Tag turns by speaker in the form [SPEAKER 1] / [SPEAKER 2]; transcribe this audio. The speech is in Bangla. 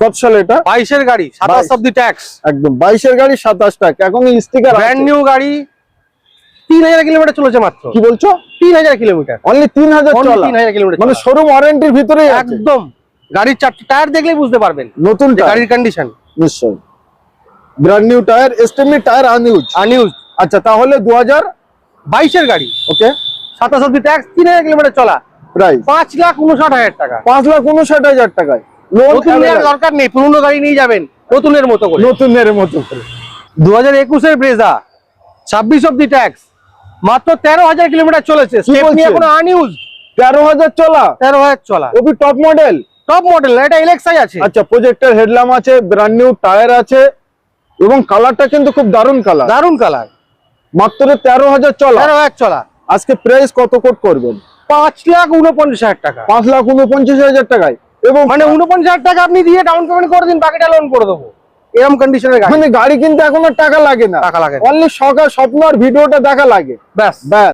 [SPEAKER 1] কত সালে এটা।
[SPEAKER 2] গাড়ি সাতাশ
[SPEAKER 1] বাইশ।
[SPEAKER 2] অব্দি ট্যাক্স
[SPEAKER 1] একদম বাইশের গাড়ি সাতাশ টাকা এখন স্টিকার
[SPEAKER 2] ব্র্যান্ড নিউ গাড়ি তিন হাজার কিলোমিটার চলেছে মাত্র।
[SPEAKER 1] কি বলছো?
[SPEAKER 2] তিন হাজার কিলোমিটার
[SPEAKER 1] অনলি চলা।
[SPEAKER 2] 3000 কিলোমিটার
[SPEAKER 1] মানে। শোরুম ওয়ারেন্টির ভিতরে
[SPEAKER 2] একদম। গাড়ির চারটে টায়ার দেখলেই বুঝতে পারবেন।
[SPEAKER 1] নতুন
[SPEAKER 2] গাড়ির কন্ডিশন
[SPEAKER 1] নিশ্চয় ব্র্যান্ড নিউ টায়ার এস্টেমি টায়ার আনইউজ
[SPEAKER 2] আনইউজ
[SPEAKER 1] আচ্ছা তাহলে দু হাজার
[SPEAKER 2] বাইশের গাড়ি।
[SPEAKER 1] ওকে
[SPEAKER 2] সাতাশ অব্দি ট্যাক্স তিন হাজার কিলোমিটার চলা।
[SPEAKER 1] প্রাইস
[SPEAKER 2] পাঁচ লাখ উনষাট হাজার টাকা।
[SPEAKER 1] পাঁচ লাখ উনষাট হাজার টাকায়।
[SPEAKER 2] নতুন নেওয়ার দরকার নেই পুরনো গাড়ি নিয়ে যাবেন নতুনের মতো করে।
[SPEAKER 1] নতুনের মতো করে।
[SPEAKER 2] দু হাজার একুশের ব্রেজা ছাব্বিশ অব্দি ট্যাক্স মাত্র তেরো হাজার কিলোমিটার চলেছে। আনইউজ
[SPEAKER 1] তেরো হাজার চলা?
[SPEAKER 2] তেরো হাজার চলা।
[SPEAKER 1] টপ মডেল
[SPEAKER 2] টপ মডেল এটা আছে।
[SPEAKER 1] আচ্ছা প্রজেক্টের আছে ব্র্যান্ড নিউ টায়ার আছে এবং কালারটা কিন্তু খুব দারুণ কালার
[SPEAKER 2] দারুণ কালার
[SPEAKER 1] মাত্র তেরো হাজার চলা।
[SPEAKER 2] তেরো হাজার চলা।
[SPEAKER 1] আজকে প্রাইস কত কোট করবেন?
[SPEAKER 2] পাঁচ লাখ উনপঞ্চাশ হাজার টাকা।
[SPEAKER 1] পাঁচ লাখ উনপঞ্চাশ হাজার টাকায়। এবং
[SPEAKER 2] মানে উনপঞ্চাশ হাজার টাকা আপনি দিয়ে ডাউন পেমেন্ট করে দিন বাকিটা লোন করে দেবো। এরকম কন্ডিশনের গাড়ি।
[SPEAKER 1] মানে গাড়ি কিনতে এখন আর টাকা লাগে না।
[SPEAKER 2] টাকা লাগে।
[SPEAKER 1] অনলি সকাল স্বপ্ন আর ভিডিওটা দেখা লাগে।
[SPEAKER 2] ব্যাস।
[SPEAKER 1] ব্যাস।